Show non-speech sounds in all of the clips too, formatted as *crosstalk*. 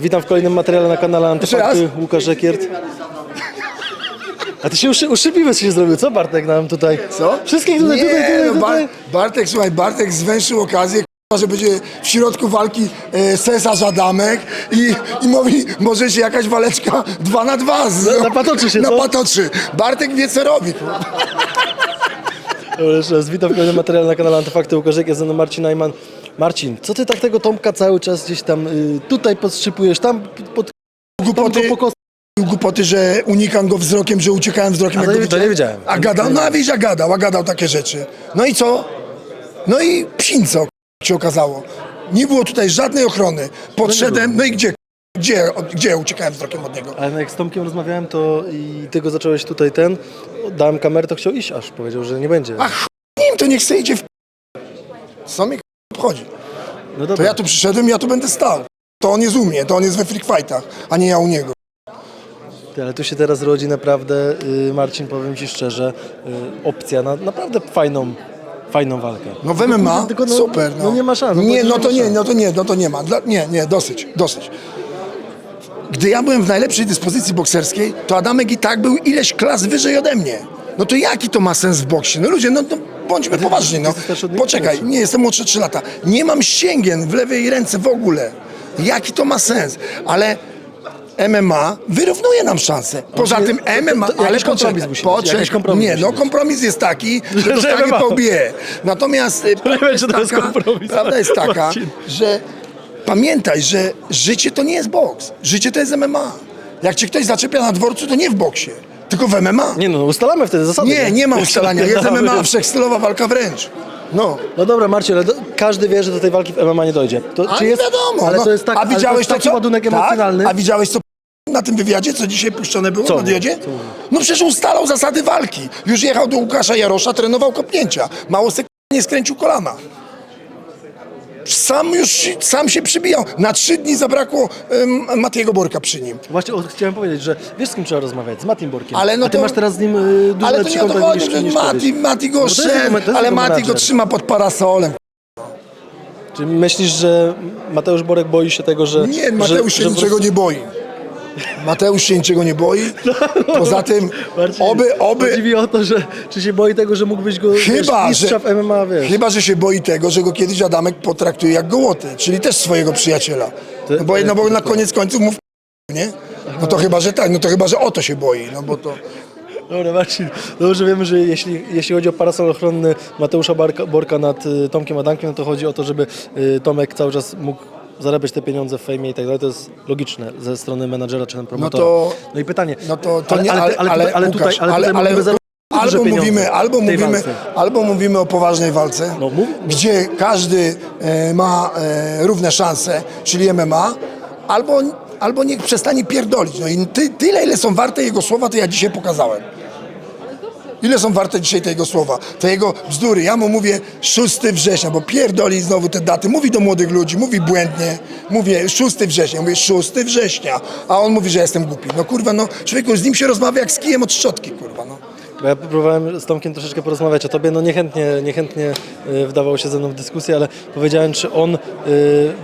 Witam w kolejnym materiale na kanale Antyfakty. Łukasz Ekiert. A ty się uszy, uszybliwy się zrobił, co Bartek nam tutaj? Co? Wszystkich tutaj, Nie, tutaj, tutaj, no, tutaj. Bar- Bartek, słuchaj, Bartek zwęszył okazję, k***a, że będzie w środku walki e, cesarz Adamek i, i mówi, może się jakaś waleczka dwa na dwa. Z, napatoczy się, co? Napatoczy. Bartek wie, co robi. Dobra, Jeszcze raz, witam w kolejnym materiale na kanale Antyfakty. Łukasz Ekiert, ze mną Marcin Najman. Marcin, co ty tak tego Tomka cały czas gdzieś tam y, tutaj podstrzypujesz, tam pod Głupoty, głupoty, że unikam go wzrokiem, że uciekałem wzrokiem. Jak to go nie- to nie wiedziałem. A gadał, no a wiesz, a gadał, a gadał takie rzeczy. No i co? No i psinco k***a, się okazało. Nie było tutaj żadnej ochrony. Podszedłem, no i gdzie? Gdzie, gdzie uciekałem wzrokiem od niego? Ale jak z Tomkiem rozmawiałem, to i ty go zacząłeś tutaj ten, dałem kamerę, to chciał iść aż, powiedział, że nie będzie. A ch... nim to niech se idzie w... Co k***a, obchodzi? no To dobra. ja tu przyszedłem, ja tu będę stał. To on jest u mnie, to on jest we freak fightach, a nie ja u niego. Ty, ale tu się teraz rodzi naprawdę, y, Marcin, powiem Ci szczerze, y, opcja na naprawdę fajną, fajną walkę. No w MMA, tylko no- super. No. no nie ma szans, no Nie, to no to nie, no to nie, no to nie ma. Dla, nie, nie, dosyć, dosyć. Gdy ja byłem w najlepszej dyspozycji bokserskiej, to Adamek i tak był ileś klas wyżej ode mnie. No to jaki to ma sens w boksie? No ludzie, no, no bądźmy poważni, no. Poczekaj, nie, jestem młodszy 3 lata. Nie mam ścięgien w lewej ręce w ogóle. Jaki to ma sens? Ale MMA wyrównuje nam szanse. Poza tym MMA, ale kompromis poczekaj, musi być, jakiś kompromis nie, musi no być. kompromis jest taki, że *laughs* dostanie MMA. po łbie. Natomiast y, prawda wiem, czy to jest taka- kompromis, Prawda ale- jest taka, Marcin. że pamiętaj, że życie to nie jest boks. Życie to jest MMA. Jak cię ktoś zaczepia na dworcu, to nie w boksie, tylko w MMA. Nie no, ustalamy wtedy zasady. Nie, nie ma ustalania. Jest Dobra. MMA, *laughs* wszechstylowa walka wręcz. No. No dobra, Marcin, ale do, każdy wie, że do tej walki w MMA nie dojdzie. To, A czy nie jest, wiadomo. Ale no. to jest tak, A ale to widziałeś jest taki co? ładunek Tak? emocjonalny. A widziałeś co na tym wywiadzie, co dzisiaj puszczone było Co? na diodzie? Co? No przecież ustalał zasady walki. Już jechał do Łukasza Jarosza, trenował kopnięcia. Mało se nie skręcił kolana. Sam już sam się przybijał. Na trzy dni zabrakło um, Matiego Borka przy nim. Właśnie o, chciałem powiedzieć, że wiesz z kim trzeba rozmawiać? Z Matim Borkiem. Ale no A ty to- masz teraz z nim y, dużo Ale to nie o to chodzi, że Mati. Mati go No jest ale Mati go trzyma pod parasolem. Czy myślisz, że Mateusz Borek boi się tego, że... Nie, Mateusz że, się że niczego nie boi. Mateusz się niczego nie boi. Poza tym, Marcin, oby, oby, Chodzi mi o to, że czy się boi tego, że mógłbyś go Chyba, wiesz, mistrza że, w MMA, wiesz. chyba, że się boi tego, że go kiedyś Adamek potraktuje jak gołotę, czyli też swojego przyjaciela. No bo, no bo na koniec końców mów nie? No to chyba, że tak, no to chyba, że o to się boi, no bo to... Dobra, Marcin, dobrze wiemy, że jeśli, jeśli chodzi o parasol ochronny Mateusza Barka, Borka nad y, Tomkiem Adankiem, no to chodzi o to, żeby y, Tomek cały czas mógł zarabiać te pieniądze w fejmie i tak dalej. To jest logiczne ze strony menadżera czy promotora. to- no i pytanie, No to, to ale, nie, ale, ale, ale, ale, tutaj, ale Łukasz, tutaj, ale, tutaj albo mówimy, albo mówimy, walce. albo mówimy o poważnej walce, No, mów- gdzie każdy e, ma e, równe szanse, czyli MMA, albo, albo niech przestanie pierdolić. No i ty, tyle, ile są warte jego słowa, to ja dzisiaj pokazałem. Ile są warte dzisiaj te jego słowa, te jego bzdury? Ja mu mówię 6 września, bo pierdoli znowu te daty. Mówi do młodych ludzi, mówi błędnie. Mówię 6 września, mówię 6 września, a on mówi, że jestem głupi. No kurwa, no człowieku, z nim się rozmawia jak z kijem od szczotki, kurwa, no. Bo ja próbowałem z Tomkiem troszeczkę porozmawiać o tobie, no niechętnie, niechętnie y, wdawał się ze mną w dyskusję, ale powiedziałem, czy on y,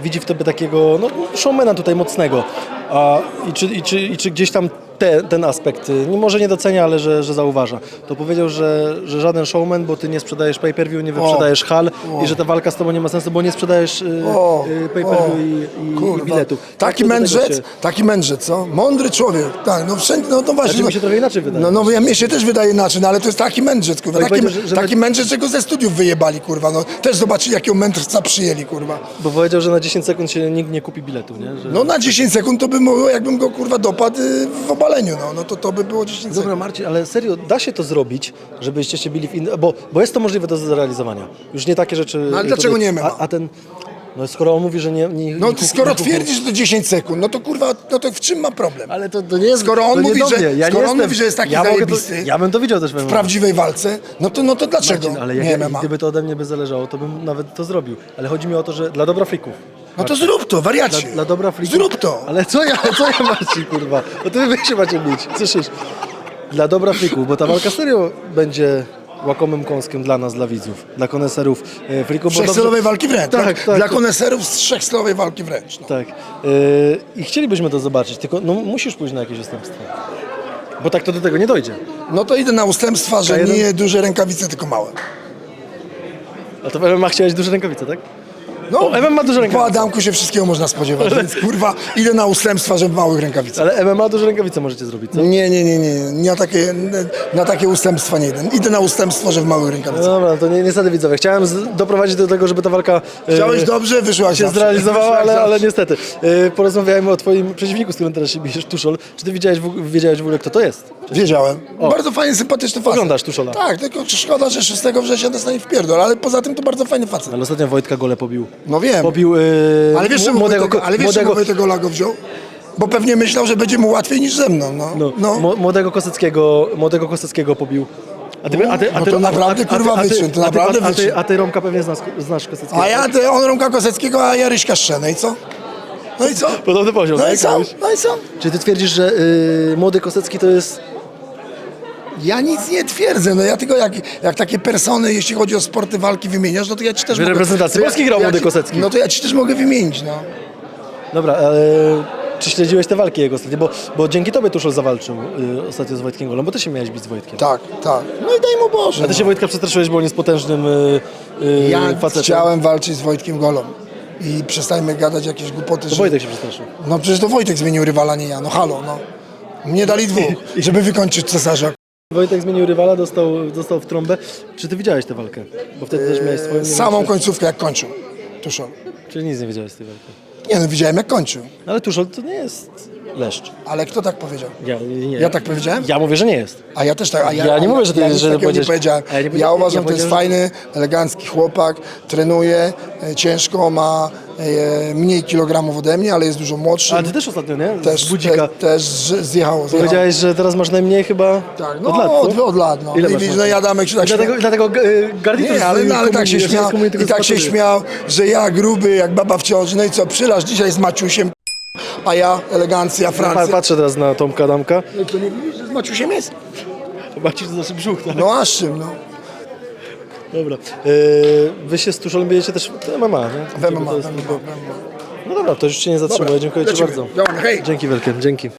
widzi w tobie takiego no, showmana tutaj mocnego a, i, czy, i, czy, i czy gdzieś tam te, ten aspekt, y, nie- może nie docenia, ale że, że zauważa. To powiedział, że, że żaden showman, bo ty nie sprzedajesz pay-per-view, nie wyprzedajesz hal i że ta walka z tobą nie ma sensu, bo nie sprzedajesz y, O, y, pay-per-view i, i, i kurwa. biletów. Taki Jak to do tego mędrzec, się- taki mędrzec, co? Mądry człowiek, tak, no wszędzie, no to właśnie. Znaczy, mi się trochę inaczej wydaje. No, no ja mnie się też wydaje inaczej, no ale to jest taki mędrzec, kurwa, Tak taki, powiedział, że- że- taki mędrzec, że go ze studiów wyjebali, kurwa, no. Też zobaczyli, jakiego mędrca przyjęli, kurwa. Bo powiedział, że na 10 sekund się nikt nie kupi biletu, nie? Że... No na 10 sekund to by było, jakbym go, kurwa, dopadł y, w no, no to to by było 10 sekund. Dobra Marcin, ale serio, da się to zrobić, żebyście się bili w inne... Bo, bo jest to możliwe do zrealizowania. Już nie takie rzeczy... No ale dlaczego nie ma? A, a ten... No skoro on mówi, że nie... nie No nie kupi- skoro nie kupi- twierdzi, że to 10 sekund, no to kurwa, no to w czym ma problem? Ale to, to nie jest... Skoro on to nie mówi, do że- mnie. ja nie skoro on jestem, mówi, że jest taki ja mogę zajebisty, To, ja bym to widział też w prawdziwej walce, no to, no to dlaczego Marcin, ale jak, nie MMA? gdyby to ode mnie by zależało, to bym nawet to zrobił. Ale chodzi mi o to, że dla dobra frików. No to zrób to, wariacie. Dla, dla dobra. Zrób to. Ale co ja, co ja Marcin, kurwa? No to wy się macie mieć. Słyszysz? Dla dobra frików, bo ta walka serio będzie łakomym kąskiem dla nas, dla widzów, dla koneserów e, bo Trzechstylowej dobrze- walki wręcz. Tak, Tak, tak. Dla koneserów z trzechstylowej walki wręcz. No. Tak. E, I chcielibyśmy to zobaczyć, tylko no, musisz pójść na jakieś ustępstwo. Bo tak to do tego nie dojdzie. no to idę na ustępstwa, że K1? nie duże rękawice, tylko małe. A to w MMA chciałeś duże rękawice, tak? No, MMA ma duże po. Adamku się wszystkiego można spodziewać, więc kurwa idę na ustępstwa, że w małych rękawicach. Ale MMA duże rękawice możecie zrobić, co? Nie, nie, nie, nie, nie na takie, na takie ustępstwa nie idę. Idę na ustępstwo, że w małych No rękawicach. dobra, to nie, niestety widzowie. Chciałem z, doprowadzić do tego, żeby ta walka e, Chciałeś dobrze, wyszłaś się zawsze. zrealizowała, Wyszłaś ale, ale niestety. E, porozmawiajmy o twoim przeciwniku, z którym teraz się bijesz, Tuszol. Czy ty wiedziałeś w, wiedziałeś w ogóle, kto to jest? Wiedziałem. Bardzo fajny, sympatyczny facet. Oglądasz Tuszola? Tak, tylko szkoda, że 6 września dostanie w pierdol, ale poza tym to bardzo fajny facet. Ale ostatnio Wojtka Gole pobił. No wiem. Pobił e, Ale wiesz, czemu młodego, ko- ale wiesz, młodego, czemu Wojtek Ola go wziął? Bo pewnie myślał, że będzie mu łatwiej niż ze mną, no. no, no. młodego Koseckiego, młodego Koseckiego pobił. A ty, a ty, a No ty, to a- naprawdę, kurwa, a ty- wyczyn, to a ty- naprawdę a ty, a ty Romka pewnie znasz, znasz Koseckiego. A ja, ty, on Romka Koseckiego, a ja Ryśka Szczenę i co? No i co? Podobny poziom, No tak? i co? No i co? Czy ty twierdzisz, że y, młody Kosecki to jest Ja nic nie twierdzę, no ja tylko jak, jak takie persony, jeśli chodzi o sporty walki wymieniasz, no to ja ci też W mogę... reprezentacji to ja- Polski grał ja młody ci- Kosecki. No to ja ci też mogę wymienić, no. Dobra, ale czy śledziłeś te walki jego ostatnio? Bo, bo dzięki tobie Tuszol zawalczył y, ostatnio z Wojtkiem Golem, bo ty się miałeś bić z Wojtkiem. Tak, tak. No i daj mu Boże. A ty się Wojtka przestraszyłeś, bo on jest potężnym y, y, Ja facetem. chciałem walczyć z Wojtkiem Golą. I przestańmy gadać jakieś głupoty, To że... Wojtek się przestraszył. No przecież to Wojtek zmienił rywala, nie ja. No halo, no. Nie dali dwóch, *laughs* żeby wykończyć cesarza. Wojtek zmienił rywala, dostał, dostał w trąbę. Czy ty widziałeś tę walkę? Bo wtedy też miałeś swoją... nie Samą końcówkę jak kończył. Tuszol. czy, Czyli nic nie wiedziałeś z tej walki. Nie no, widziałem jak kończył. Ale Tuszol to nie jest leszcz. Ale kto tak powiedział? Ja, nie. Ja tak powiedziałem? Ja mówię, że nie jest. A ja też tak. A ja, Ja nie mówię, że ty- ja nic że takiego nie powiedziałeś- powiedziałem. A ja nie Ja, powiedziałem- uważam, ja że to jest powiedziałem, fajny, elegancki chłopak, trenuje, e, ciężko, ma e, mniej kilogramów ode mnie, ale jest dużo młodszy. Ale ty też ostatnio, nie? Z też, budzika. te, też zjechało, zjechało. Powiedziałeś, że teraz masz najmniej chyba Tak, no od lat, od, od lat. No. Ile I masz widzisz, no Adamek się tak dlatego, śmiał. dlatego y, Nie, ale, no, ale tak się śmiał, i tak się śmiał, że ja gruby jak baba w ciąży, no i co, przylasz dzisiaj z Maciusiem, a ja elegancja, Pa- Francja. Patrzę teraz na Tomka Adamka. No to nie widzisz, że z Maciusiem jest? Zobaczysz, to znaczy brzuch, tak? No aż czym, no. Dobra. Y, wy się z Tuszolem bijecie też w MMA, nie? W MMA, w MMA, tylko- w MMA. No dobra, to już cię nie zatrzymuję. Dziękuję ci lecimy. bardzo. Działamy, hej. Dzięki wielkie, dzięki.